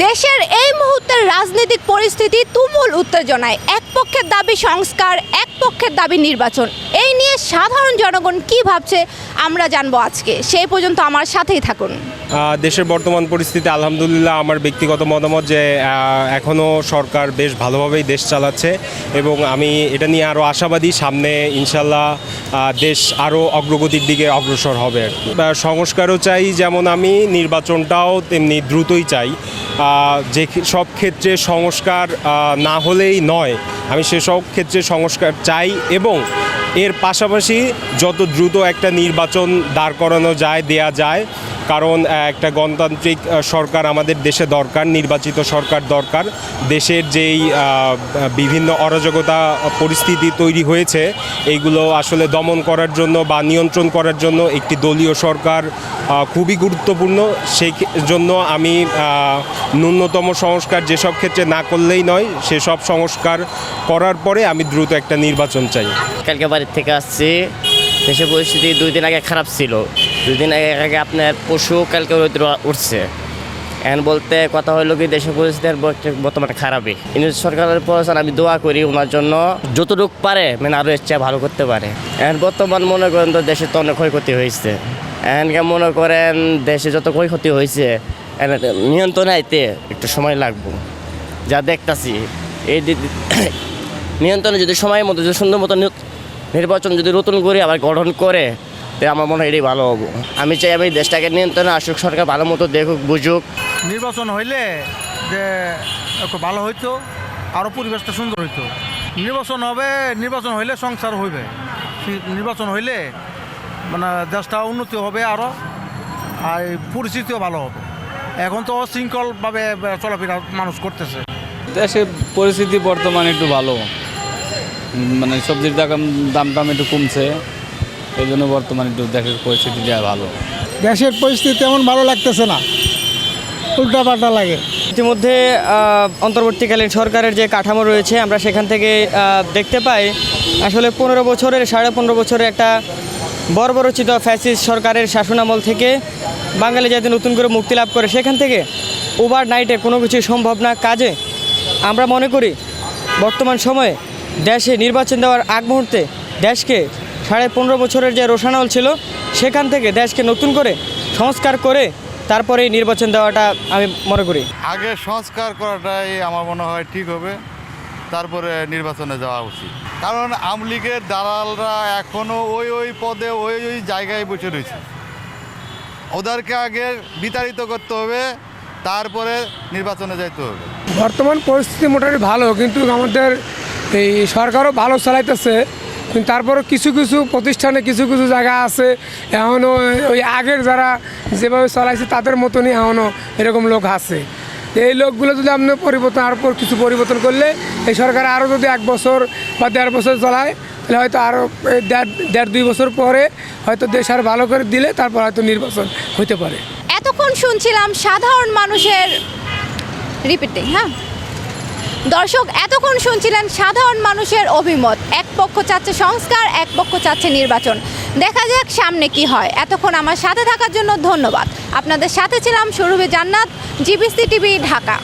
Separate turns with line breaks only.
দেশের এই মুহূর্তের রাজনৈতিক পরিস্থিতি তুমুল উত্তেজনায়। এক পক্ষের দাবি সংস্কার, এক পক্ষের দাবি নির্বাচন। এই নিয়ে সাধারণ জনগণ কি ভাবছে, আমরা জানব আজকে। সেই পর্যন্ত আমার সাথেই থাকুন।
দেশের বর্তমান পরিস্থিতি, আলহামদুলিল্লাহ আমার ব্যক্তিগত মতামত যে এখনও সরকার বেশ ভালোভাবেই দেশ চালাচ্ছে এবং আমি এটা নিয়ে আরও আশাবাদী, সামনে ইনশাল্লাহ দেশ আরও অগ্রগতির দিকে অগ্রসর হবে সংস্কারও চাই, যেমন আমি, নির্বাচনটাও তেমনি দ্রুতই চাই। যে সব ক্ষেত্রে সংস্কার না হলেই নয়। আমি সেসব ক্ষেত্রে সংস্কার চাই এবং এর পাশাপাশি যত দ্রুত একটা নির্বাচন দাঁড় করানো যায়, দেয়া যায় কারণ একটা গণতান্ত্রিক সরকার আমাদের দেশে দরকার, নির্বাচিত সরকার দরকার। দেশের যেই বিভিন্ন অরাজকতা পরিস্থিতি তৈরি হয়েছে, এইগুলো আসলে দমন করার জন্য বা নিয়ন্ত্রণ করার জন্য একটি দলীয় সরকার খুবই গুরুত্বপূর্ণ। সেই জন্য আমি ন্যূনতম সংস্কার যেসব ক্ষেত্রে না করলেই নয়, সেসব সংস্কার করার পরে আমি দ্রুত একটা নির্বাচন চাই।
কালকে বাড়ির থেকে আসছি দেশের পরিস্থিতি দুই দিন আগে খারাপ ছিল। দুই দিন আগে আগে আপনার পশু কালকে রৌদ্র উঠছে। এখন বলতে কথা হলো কি, দেশের পরিস্থিতি আর বর্ত- বর্তমানে খারাপই। কিন্তু সরকারের প্রশাসন আমি দোয়া করি ওনার জন্য যতটুকু পারে মানে আরও ইচ্ছা ভালো করতে পারে। এখন বর্তমান মনে করেন তো দেশের তো অনেক ক্ষয়ক্ষতি হয়েছে। এখনকে মনে করেন দেশে যত ক্ষয়ক্ষতি হয়েছে নিয়ন্ত্রণে আইতে একটু সময় লাগবে। যা দেখতাছি, এই নিয়ন্ত্রণে যদি সময়ের মতো, যদি সুন্দর মতো নির্বাচন যদি নতুন করে আবার গঠন করে আমার মনে হয় এটাই ভালো হব। আমি চাই আমি দেশটাকে নিয়ন্ত্রণে আসুক সরকার ভালো মতো দেখুক বুঝুক।
নির্বাচন হইলে যে একটু ভালো হইতো আরও পরিবেশটা সুন্দর হইতো। নির্বাচন হবে নির্বাচন হইলে সংসার হইবে। নির্বাচন হইলে মানে দেশটা উন্নতি হবে আরও আর পরিস্থিতিও ভালো হবে। এখন তো অশৃঙ্খলভাবে চলাফেরা মানুষ করতেছে।
দেশের পরিস্থিতি বর্তমানে একটু ভালো। মানে সবজির দাম দাম টাম একটু কমছে। এই জন্য বর্তমানে একটু দেশের পরিস্থিতিটা ভালো।
দেশের পরিস্থিতি তেমন ভালো লাগতেছে না। উল্টা পাল্টা লাগে।
ইতিমধ্যে অন্তর্বর্তীকালীন সরকারের যে কাঠামো রয়েছে আমরা সেখান থেকে দেখতে পাই আসলে পনেরো বছরের সাড়ে পনেরো বছরের একটা বর্বরচিত ফ্যাসিস্ট সরকারের শাসনামল থেকে বাঙালি যাতে নতুন করে মুক্তি লাভ করে সেখান থেকে ওভার নাইটে কোনো কিছু সম্ভব না। কাজে আমরা মনে করি বর্তমান সময়ে দেশে নির্বাচন দেওয়ার আগ মুহূর্তে দেশকে সাড়ে পনেরো বছরের যে রোশানল ছিল সেখান থেকে দেশকে নতুন করে সংস্কার করে তারপরে নির্বাচন দেওয়াটা আমি মনে করি।
আগে সংস্কার করাটাই আমার মনে হয় ঠিক হবে তারপরে নির্বাচনে যাওয়া উচিত। কারণ আওয়ামী লীগের দালালরা এখনও ওই ওই পদে ওই ওই জায়গায় বসে রয়েছে। ওদেরকে আগে বিতাড়িত করতে হবে তারপরে নির্বাচনে যাইতে হবে।
বর্তমান পরিস্থিতি মোটামুটি ভালো কিন্তু আমাদের এই সরকারও ভালো চালাইতেছে। তারপরও কিছু কিছু প্রতিষ্ঠানে কিছু কিছু জায়গা আছে এখনও ওই আগের যারা যেভাবে চালাইছে তাদের মতনই এখনও এরকম লোক আছে। এই লোকগুলো যদি আপনি পরিবর্তন আর কিছু পরিবর্তন করলে এই সরকার আরও যদি এক বছর বা দেড় বছর চালায়, তাহলে হয়তো আরও দেড় দেড় দুই বছর পরে হয়তো দেশ আর ভালো করে দিলে তারপর হয়তো নির্বাচন হতে পারে।
এতক্ষণ শুনছিলাম সাধারণ মানুষের, রিপিটিং হ্যাঁ? দর্শক, এতক্ষণ শুনছিলেন সাধারণ মানুষের অভিমত। এক পক্ষ চাচ্ছে সংস্কার, এক পক্ষ চাচ্ছে নির্বাচন। দেখা যাক সামনে কি হয়। এতক্ষণ আমার সাথে থাকার জন্য ধন্যবাদ। আপনাদের সাথে ছিলাম সৌরভে জান্নাত, জিবিসি টিভি, ঢাকা।